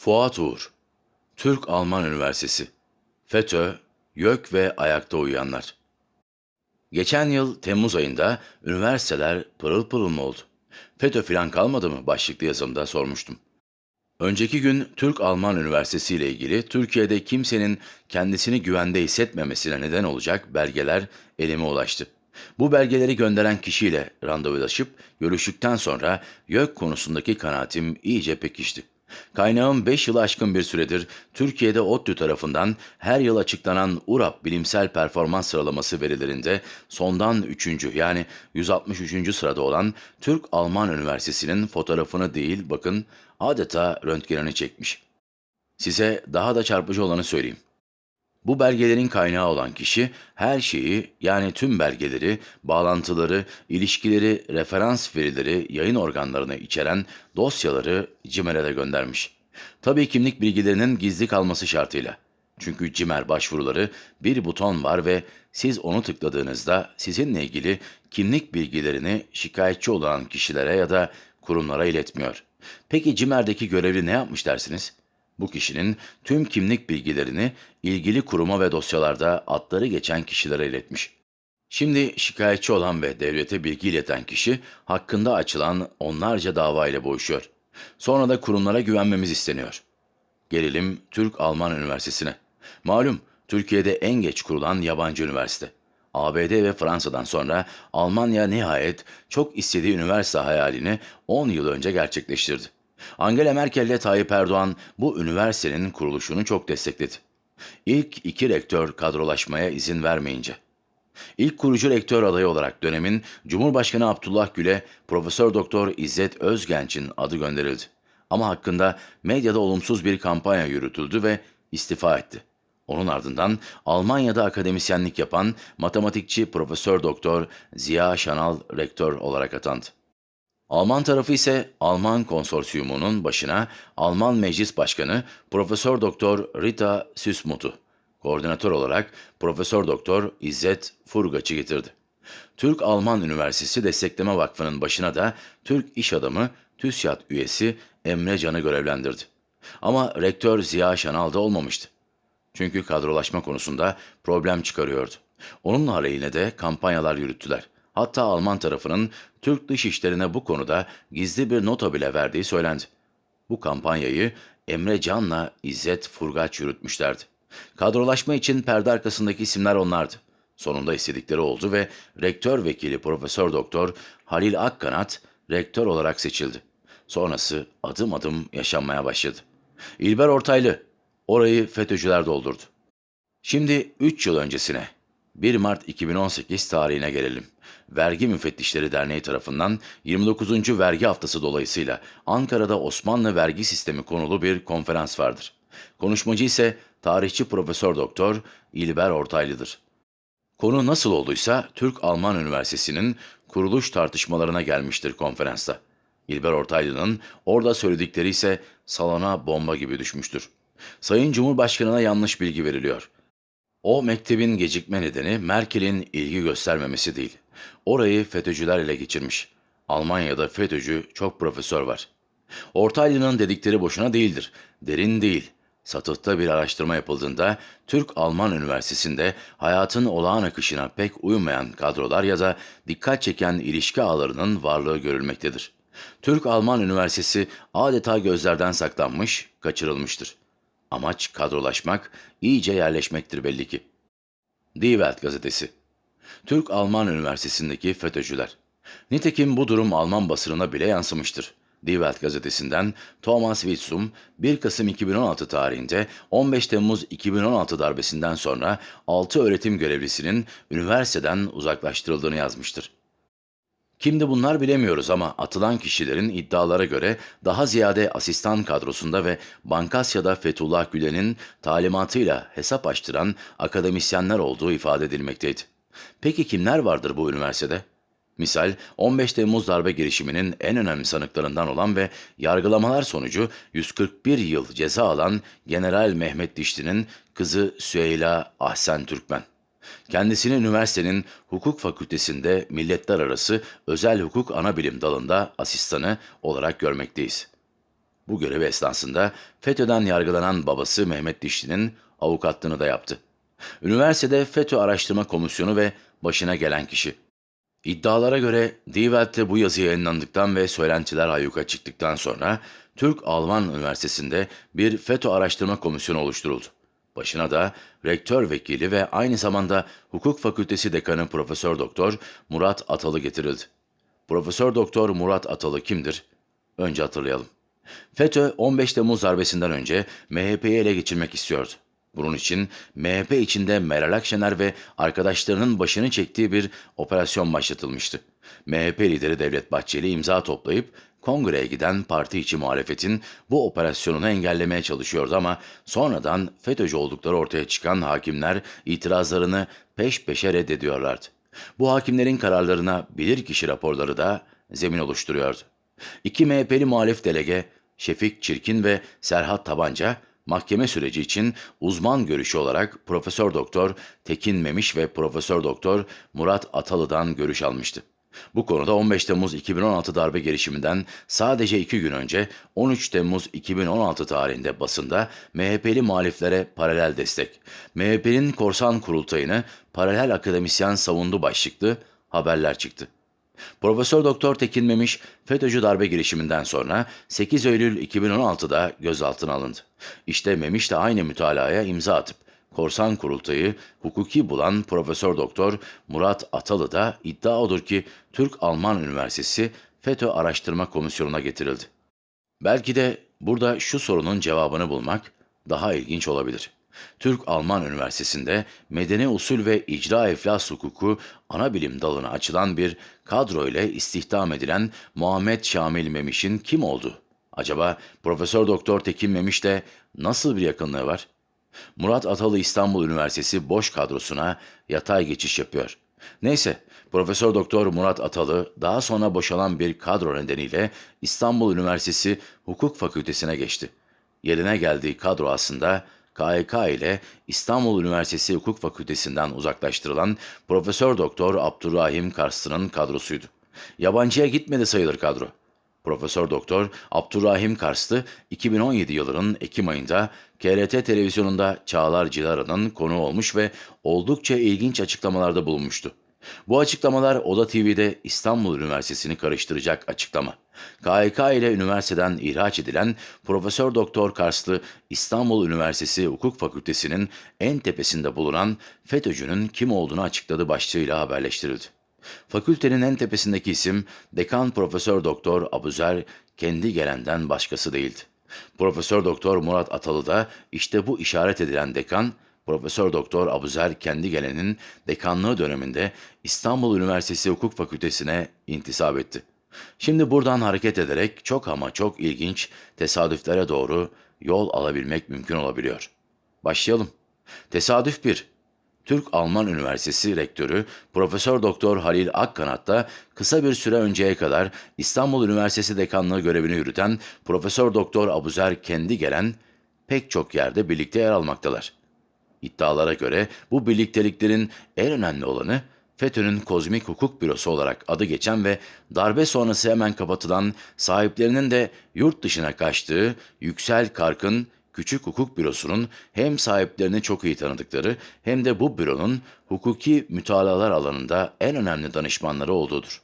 Fuat Uğur, Türk-Alman Üniversitesi, FETÖ, YÖK ve ayakta uyuyanlar. Geçen yıl Temmuz ayında üniversiteler pırıl pırıl mı oldu? FETÖ filan kalmadı mı başlıklı yazımda sormuştum. Önceki gün Türk-Alman Üniversitesi ile ilgili Türkiye'de kimsenin kendisini güvende hissetmemesine neden olacak belgeler elime ulaştı. Bu belgeleri gönderen kişiyle randevulaşıp görüştükten sonra YÖK konusundaki kanaatim iyice pekişti. Kaynağım 5 yılı aşkın bir süredir Türkiye'de ODTÜ tarafından her yıl açıklanan URAP bilimsel performans sıralaması verilerinde sondan 3. yani 163. sırada olan Türk-Alman Üniversitesi'nin fotoğrafını değil bakın adeta röntgenini çekmiş. Size daha da çarpıcı olanı söyleyeyim. Bu belgelerin kaynağı olan kişi her şeyi yani tüm belgeleri, bağlantıları, ilişkileri, referans verileri, yayın organlarını içeren dosyaları CİMER'e de göndermiş. Tabii kimlik bilgilerinin gizli kalması şartıyla. Çünkü CİMER başvuruları bir buton var ve siz onu tıkladığınızda sizinle ilgili kimlik bilgilerini şikayetçi olan kişilere ya da kurumlara iletmiyor. Peki CİMER'deki görevli ne yapmış dersiniz? Bu kişinin tüm kimlik bilgilerini ilgili kuruma ve dosyalarda adları geçen kişilere iletmiş. Şimdi şikayetçi olan ve devlete bilgi ileten kişi hakkında açılan onlarca dava ile boğuşuyor. Sonra da kurumlara güvenmemiz isteniyor. Gelelim Türk-Alman Üniversitesi'ne. Malum Türkiye'de en geç kurulan yabancı üniversite. ABD ve Fransa'dan sonra Almanya nihayet çok istediği üniversite hayalini 10 yıl önce gerçekleştirdi. Angela Merkel ile Tayyip Erdoğan bu üniversitenin kuruluşunu çok destekledi. İlk iki rektör kadrolaşmaya izin vermeyince. İlk kurucu rektör adayı olarak dönemin Cumhurbaşkanı Abdullah Gül'e Profesör Doktor İzzet Özgenç'in adı gönderildi. Ama hakkında medyada olumsuz bir kampanya yürütüldü ve istifa etti. Onun ardından Almanya'da akademisyenlik yapan matematikçi Profesör Doktor Ziya Şanal rektör olarak atandı. Alman tarafı ise Alman konsorsiyumunun başına Alman Meclis Başkanı Profesör Doktor Rita Süsmut'u, koordinatör olarak Profesör Doktor İzzet Furgaç'ı getirdi. Türk-Alman Üniversitesi Destekleme Vakfı'nın başına da Türk iş adamı TÜSİAD üyesi Emre Can'ı görevlendirdi. Ama rektör Ziya Şanal da olmamıştı. Çünkü kadrolaşma konusunda problem çıkarıyordu. Onun aleyhine de kampanyalar yürüttüler. Hatta Alman tarafının Türk dışişlerine bu konuda gizli bir nota bile verdiği söylendi. Bu kampanyayı Emre Can'la İzzet Furgaç yürütmüşlerdi. Kadrolaşma için perde arkasındaki isimler onlardı. Sonunda istedikleri oldu ve rektör vekili Profesör Doktor Halil Akkanat rektör olarak seçildi. Sonrası adım adım yaşanmaya başladı. İlber Ortaylı orayı FETÖ'cüler doldurdu. Şimdi 3 yıl öncesine 1 Mart 2018 tarihine gelelim. Vergi Müfettişleri Derneği tarafından 29. Vergi Haftası dolayısıyla Ankara'da Osmanlı vergi sistemi konulu bir konferans vardır. Konuşmacı ise tarihçi Profesör Doktor İlber Ortaylı'dır. Konu nasıl olduysa Türk-Alman Üniversitesi'nin kuruluş tartışmalarına gelmiştir konferansta. İlber Ortaylı'nın orada söyledikleri ise salona bomba gibi düşmüştür. Sayın Cumhurbaşkanı'na yanlış bilgi veriliyor. O mektebin gecikme nedeni Merkel'in ilgi göstermemesi değil. Orayı FETÖ'cüler ele geçirmiş. Almanya'da FETÖ'cü çok profesör var. Ortaylı'nın dedikleri boşuna değildir. Derin değil. Satıhta bir araştırma yapıldığında Türk-Alman Üniversitesi'nde hayatın olağan akışına pek uymayan kadrolar ya da dikkat çeken ilişki ağlarının varlığı görülmektedir. Türk-Alman Üniversitesi adeta gözlerden saklanmış, kaçırılmıştır. Amaç kadrolaşmak, iyice yerleşmektir belli ki. Die Welt gazetesi Türk-Alman Üniversitesi'ndeki FETÖ'cüler. Nitekim bu durum Alman basınına bile yansımıştır. Die Welt gazetesinden Thomas Wilsum 1 Kasım 2016 tarihinde 15 Temmuz 2016 darbesinden sonra 6 öğretim görevlisinin üniversiteden uzaklaştırıldığını yazmıştır. Kimdi bunlar bilemiyoruz ama atılan kişilerin iddialara göre daha ziyade asistan kadrosunda ve Bankasya'da Fethullah Gülen'in talimatıyla hesap açtıran akademisyenler olduğu ifade edilmekteydi. Peki kimler vardır bu üniversitede? Misal 15 Temmuz darbe girişiminin en önemli sanıklarından olan ve yargılamalar sonucu 141 yıl ceza alan General Mehmet Dişli'nin kızı Süheyla Ahsen Türkmen. Kendisini üniversitenin hukuk fakültesinde milletler arası özel hukuk ana bilim dalında asistanı olarak görmekteyiz. Bu görevi esnasında FETÖ'den yargılanan babası Mehmet Dişli'nin avukatlığını da yaptı. Üniversitede FETÖ Araştırma Komisyonu ve başına gelen kişi. İddialara göre Die Welt'te bu yazı yayınlandıktan ve söylentiler ayyuka çıktıktan sonra Türk-Alman Üniversitesi'nde bir FETÖ Araştırma Komisyonu oluşturuldu. Başına da rektör vekili ve aynı zamanda Hukuk Fakültesi Dekanı Profesör Doktor Murat Atalı getirildi. Profesör Doktor Murat Atalı kimdir? Önce hatırlayalım. FETÖ 15 Temmuz darbesinden önce MHP'yi ele geçirmek istiyordu. Bunun için MHP içinde Meral Akşener ve arkadaşlarının başını çektiği bir operasyon başlatılmıştı. MHP lideri Devlet Bahçeli imza toplayıp kongreye giden parti içi muhalefetin bu operasyonunu engellemeye çalışıyordu ama sonradan FETÖ'cü oldukları ortaya çıkan hakimler itirazlarını peş peşe reddediyorlardı. Bu hakimlerin kararlarına bilirkişi raporları da zemin oluşturuyordu. İki MHP'li muhalif delege Şefik Çirkin ve Serhat Tabanca mahkeme süreci için uzman görüşü olarak Profesör Doktor Tekin Memiş ve Profesör Doktor Murat Atalı'dan görüş almıştı. Bu konuda 15 Temmuz 2016 darbe girişiminden sadece iki gün önce 13 Temmuz 2016 tarihinde basında MHP'li muhaliflere paralel destek, MHP'nin korsan kurultayını paralel akademisyen savundu başlıklı haberler çıktı. Profesör Doktor Tekin Memiş, FETÖ'cü darbe girişiminden sonra 8 Eylül 2016'da gözaltına alındı. İşte Memiş de aynı mütalaya imza atıp korsan kurultayı hukuki bulan Profesör Doktor Murat Atalı da iddia odur ki Türk-Alman Üniversitesi FETÖ Araştırma Komisyonu'na getirildi. Belki de burada şu sorunun cevabını bulmak daha ilginç olabilir. Türk-Alman Üniversitesi'nde medeni usul ve icra eflas hukuku ana bilim dalına açılan bir kadro ile istihdam edilen Muhammed Şamil Memiş'in kim oldu? Acaba Profesör Doktor Tekin Memiş'le nasıl bir yakınlığı var? Murat Atalı İstanbul Üniversitesi boş kadrosuna yatay geçiş yapıyor. Neyse, Profesör Doktor Murat Atalı daha sonra boşalan bir kadro nedeniyle İstanbul Üniversitesi Hukuk Fakültesine geçti. Yerine geldiği kadro aslında KHK ile İstanbul Üniversitesi Hukuk Fakültesinden uzaklaştırılan Profesör Doktor Abdurrahim Karslı'nın kadrosuydu. Yabancıya gitmedi sayılır kadro. Profesör Doktor Abdurrahim Karslı 2017 yılının Ekim ayında KRT televizyonunda Çağlar Cilara'nın konu olmuş ve oldukça ilginç açıklamalarda bulunmuştu. Bu açıklamalar Oda TV'de İstanbul Üniversitesi'ni karıştıracak açıklama. KHK ile üniversiteden ihraç edilen Profesör Doktor Karslı İstanbul Üniversitesi Hukuk Fakültesi'nin en tepesinde bulunan FETÖ'cünün kim olduğunu açıkladı başlığıyla haberleştirildi. Fakültenin en tepesindeki isim Dekan Profesör Doktor Abuzer kendi gelenden başkası değildi. Profesör Doktor Murat Atalı da işte bu işaret edilen dekan Profesör Doktor Abuzer kendi gelenin dekanlığı döneminde İstanbul Üniversitesi Hukuk Fakültesine intisap etti. Şimdi buradan hareket ederek çok ama çok ilginç tesadüflere doğru yol alabilmek mümkün olabiliyor. Başlayalım. Tesadüf 1. Türk-Alman Üniversitesi Rektörü Profesör Doktor Halil Akkanat da kısa bir süre önceye kadar İstanbul Üniversitesi Dekanlığı görevini yürüten Profesör Doktor Abuzer kendi gelen pek çok yerde birlikte yer almaktalar. İddialara göre bu birlikteliklerin en önemli olanı FETÖ'nün Kozmik Hukuk Bürosu olarak adı geçen ve darbe sonrası hemen kapatılan sahiplerinin de yurt dışına kaçtığı Yüksel Kark'ın Küçük Hukuk Bürosu'nun hem sahiplerini çok iyi tanıdıkları hem de bu büronun hukuki mütalalar alanında en önemli danışmanları olduğudur.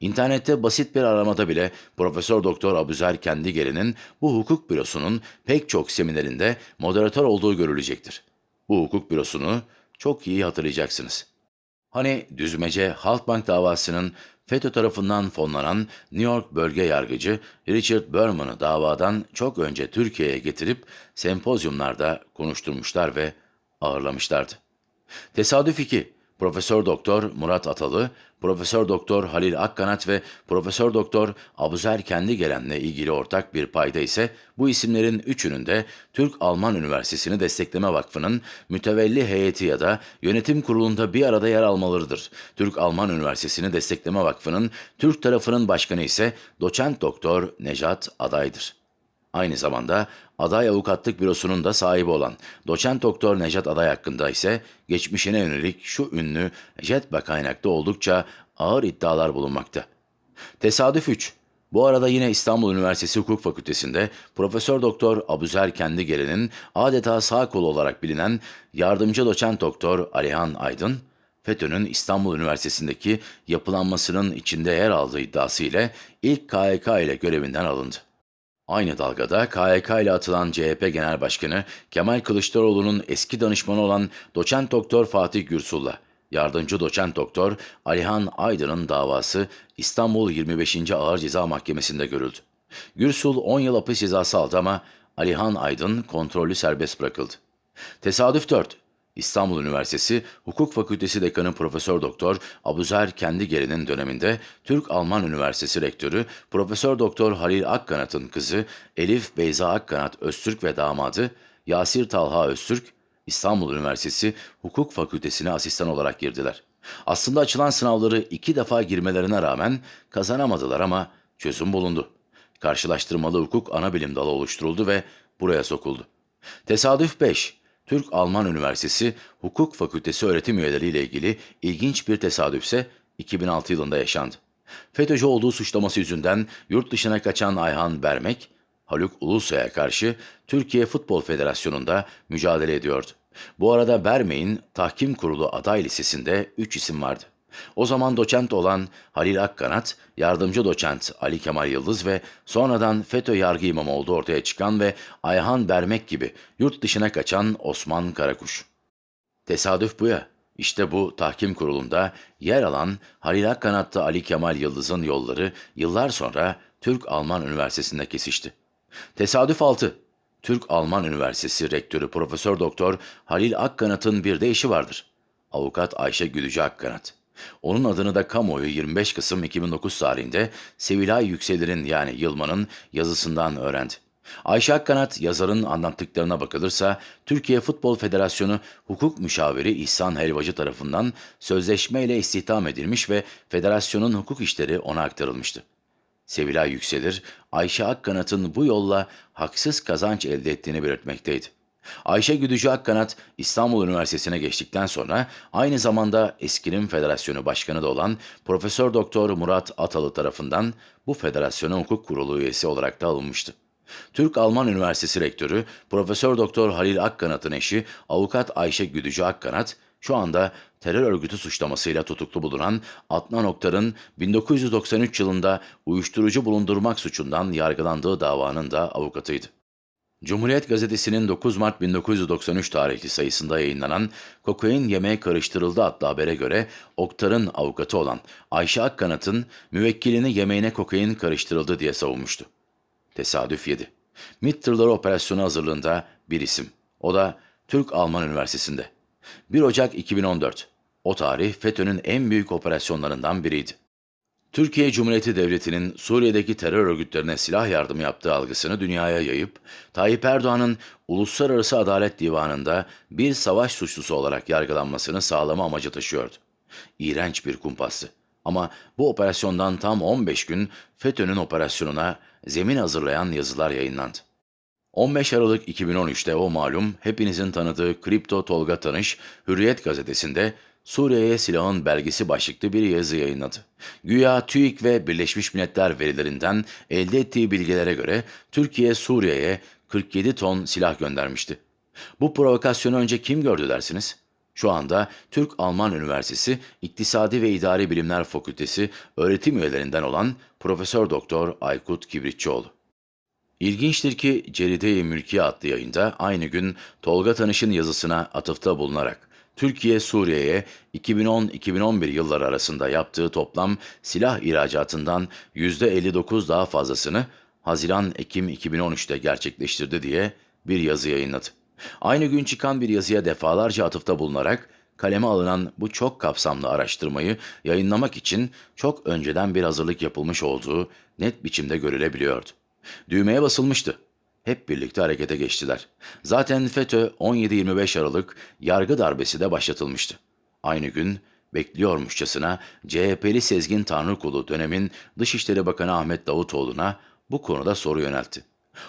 İnternette basit bir aramada bile Profesör Doktor Abuzer Kendigeri'nin bu hukuk bürosunun pek çok seminerinde moderatör olduğu görülecektir. Bu hukuk bürosunu çok iyi hatırlayacaksınız. Hani düzmece Halkbank davasının FETÖ tarafından fonlanan New York bölge yargıcı Richard Berman'ı davadan çok önce Türkiye'ye getirip sempozyumlarda konuşturmuşlar ve ağırlamışlardı. Tesadüf 2. Profesör Doktor Murat Atalı, Profesör Doktor Halil Akkanat ve Profesör Doktor Abuzer kendi gelenle ilgili ortak bir payda ise bu isimlerin üçünün de Türk-Alman Üniversitesi'ni Destekleme Vakfı'nın mütevelli heyeti ya da yönetim kurulunda bir arada yer almalarıdır. Türk-Alman Üniversitesi'ni Destekleme Vakfı'nın Türk tarafının başkanı ise Doçent Doktor Nejat Aday'dır. Aynı zamanda aday avukatlık bürosunun da sahibi olan doçent doktor Necat Aday hakkında ise geçmişine yönelik şu ünlü JETBA kaynakta oldukça ağır iddialar bulunmakta. Tesadüf 3. Bu arada yine İstanbul Üniversitesi Hukuk Fakültesi'nde Profesör Doktor Abuzer Kendigelen'in adeta sağ kolu olarak bilinen yardımcı doçent doktor Alihan Aydın, FETÖ'nün İstanbul Üniversitesi'ndeki yapılanmasının içinde yer aldığı iddiası ile ilk KYK ile görevinden alındı. Aynı dalgada KYK ile atılan CHP Genel Başkanı Kemal Kılıçdaroğlu'nun eski danışmanı olan doçent doktor Fatih Gürsul'la yardımcı doçent doktor Alihan Aydın'ın davası İstanbul 25. Ağır Ceza Mahkemesi'nde görüldü. Gürsul 10 yıl hapis cezası aldı ama Alihan Aydın kontrollü serbest bırakıldı. Tesadüf 4. İstanbul Üniversitesi Hukuk Fakültesi Dekanı Profesör Doktor Abuzer Kendigeri'nin döneminde Türk-Alman Üniversitesi Rektörü Profesör Doktor Halil Akkanat'ın kızı Elif Beyza Akkanat Öztürk ve damadı Yasir Talha Öztürk İstanbul Üniversitesi Hukuk Fakültesine asistan olarak girdiler. Aslında açılan sınavları iki defa girmelerine rağmen kazanamadılar ama çözüm bulundu. Karşılaştırmalı hukuk ana bilim dalı oluşturuldu ve buraya sokuldu. Tesadüf 5. Türk-Alman Üniversitesi Hukuk Fakültesi öğretim üyeleriyle ilgili ilginç bir tesadüfse 2006 yılında yaşandı. FETÖ'cü olduğu suçlaması yüzünden yurt dışına kaçan Ayhan Bermek, Haluk Ulusoy'a karşı Türkiye Futbol Federasyonu'nda mücadele ediyordu. Bu arada Bermek'in tahkim kurulu aday listesinde 3 isim vardı. O zaman doçent olan Halil Akkanat, yardımcı doçent Ali Kemal Yıldız ve sonradan FETÖ yargı imamı olduğu ortaya çıkan ve Ayhan Bermek gibi yurt dışına kaçan Osman Karakuş. Tesadüf bu ya. İşte bu tahkim kurulunda yer alan Halil Akkanat'ta Ali Kemal Yıldız'ın yolları yıllar sonra Türk-Alman Üniversitesi'nde kesişti. Tesadüf 6. Türk-Alman Üniversitesi Rektörü Profesör Doktor Halil Akkanat'ın bir de işi vardır. Avukat Ayşe Güdücü Akkanat. Onun adını da kamuoyu 25 Kasım 2009 tarihinde Sevilay Yükselir'in yani Yılma'nın yazısından öğrendi. Ayşe Akkanat yazarın anlattıklarına bakılırsa Türkiye Futbol Federasyonu hukuk müşaviri İhsan Helvacı tarafından sözleşmeyle istihdam edilmiş ve federasyonun hukuk işleri ona aktarılmıştı. Sevilay Yükselir, Ayşe Akkanat'ın bu yolla haksız kazanç elde ettiğini belirtmekteydi. Ayşe Güdücü Akkanat İstanbul Üniversitesi'ne geçtikten sonra aynı zamanda Eskirim Federasyonu Başkanı da olan Profesör Doktor Murat Atalı tarafından bu federasyonun hukuk kurulu üyesi olarak da alınmıştı. Türk-Alman Üniversitesi Rektörü Profesör Doktor Halil Akkanat'ın eşi Avukat Ayşe Güdücü Akkanat şu anda terör örgütü suçlamasıyla tutuklu bulunan Adnan Oktar'ın 1993 yılında uyuşturucu bulundurmak suçundan yargılandığı davanın da avukatıydı. Cumhuriyet Gazetesi'nin 9 Mart 1993 tarihli sayısında yayınlanan Kokain Yemeğe Karıştırıldı adlı habere göre Oktar'ın avukatı olan Ayşe Akkanat'ın müvekkilini yemeğine kokain karıştırıldı diye savunmuştu. Tesadüf 7. MİT operasyonu hazırlığında bir isim. O da Türk-Alman Üniversitesi'nde. 1 Ocak 2014. O tarih FETÖ'nün en büyük operasyonlarından biriydi. Türkiye Cumhuriyeti Devleti'nin Suriye'deki terör örgütlerine silah yardımı yaptığı algısını dünyaya yayıp, Tayyip Erdoğan'ın Uluslararası Adalet Divanı'nda bir savaş suçlusu olarak yargılanmasını sağlama amacı taşıyordu. İğrenç bir kumpastı. Ama bu operasyondan tam 15 gün FETÖ'nün operasyonuna zemin hazırlayan yazılar yayınlandı. 15 Aralık 2013'te o malum hepinizin tanıdığı Kripto Tolga Tanış, Hürriyet gazetesinde Suriye'ye silahın belgesi başlıklı bir yazı yayınladı. Güya TÜİK ve Birleşmiş Milletler verilerinden elde ettiği bilgilere göre Türkiye Suriye'ye 47 ton silah göndermişti. Bu provokasyonu önce kim gördü dersiniz? Şu anda Türk-Alman Üniversitesi İktisadi ve İdari Bilimler Fakültesi öğretim üyelerinden olan Profesör Doktor Aykut Kibritçioğlu. İlginçtir ki Ceride-i Mülkiye adlı yayında aynı gün Tolga Tanış'ın yazısına atıfta bulunarak Türkiye Suriye'ye 2010-2011 yılları arasında yaptığı toplam silah ihracatından %59 daha fazlasını Haziran-Ekim 2013'te gerçekleştirdi diye bir yazı yayınladı. Aynı gün çıkan bir yazıya defalarca atıfta bulunarak kaleme alınan bu çok kapsamlı araştırmayı yayınlamak için çok önceden bir hazırlık yapılmış olduğu net biçimde görülebiliyordu. Düğmeye basılmıştı. Hep birlikte harekete geçtiler. Zaten FETÖ 17-25 Aralık yargı darbesi de başlatılmıştı. Aynı gün bekliyormuşçasına CHP'li Sezgin Tanrıkulu dönemin Dışişleri Bakanı Ahmet Davutoğlu'na bu konuda soru yöneltti.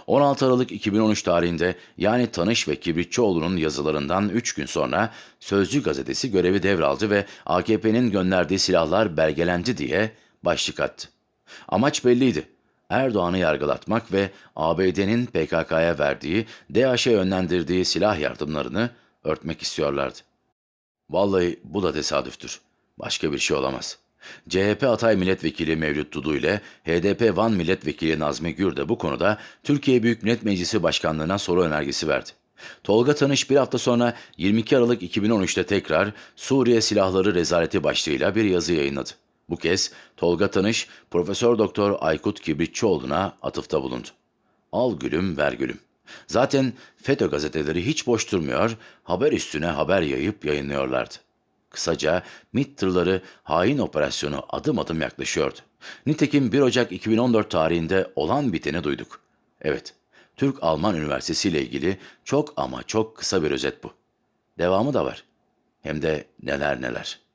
16 Aralık 2013 tarihinde yani Tanış ve Kibritçioğlu'nun yazılarından 3 gün sonra Sözcü gazetesi görevi devraldı ve AKP'nin gönderdiği silahlar belgelendi diye başlık attı. Amaç belliydi. Erdoğan'ı yargılatmak ve ABD'nin PKK'ya verdiği, DAEŞ'e yönlendirdiği silah yardımlarını örtmek istiyorlardı. Vallahi bu da tesadüftür. Başka bir şey olamaz. CHP Atay Milletvekili Mevlüt Dudu ile HDP Van Milletvekili Nazmi Gür de bu konuda Türkiye Büyük Millet Meclisi Başkanlığı'na soru önergesi verdi. Tolga Tanış bir hafta sonra 22 Aralık 2013'te tekrar Suriye Silahları Rezaleti başlığıyla bir yazı yayınladı. Bu kez Tolga Tanış, Profesör Doktor Aykut Kibritçioğlu'na atıfta bulundu. Al gülüm ver gülüm. Zaten FETÖ gazeteleri hiç boş durmuyor, haber üstüne haber yayıp yayınlıyorlardı. Kısaca MİT tırları hain operasyonu adım adım yaklaşıyordu. Nitekim 1 Ocak 2014 tarihinde olan biteni duyduk. Evet, Türk-Alman Üniversitesi ile ilgili çok ama çok kısa bir özet bu. Devamı da var. Hem de neler neler.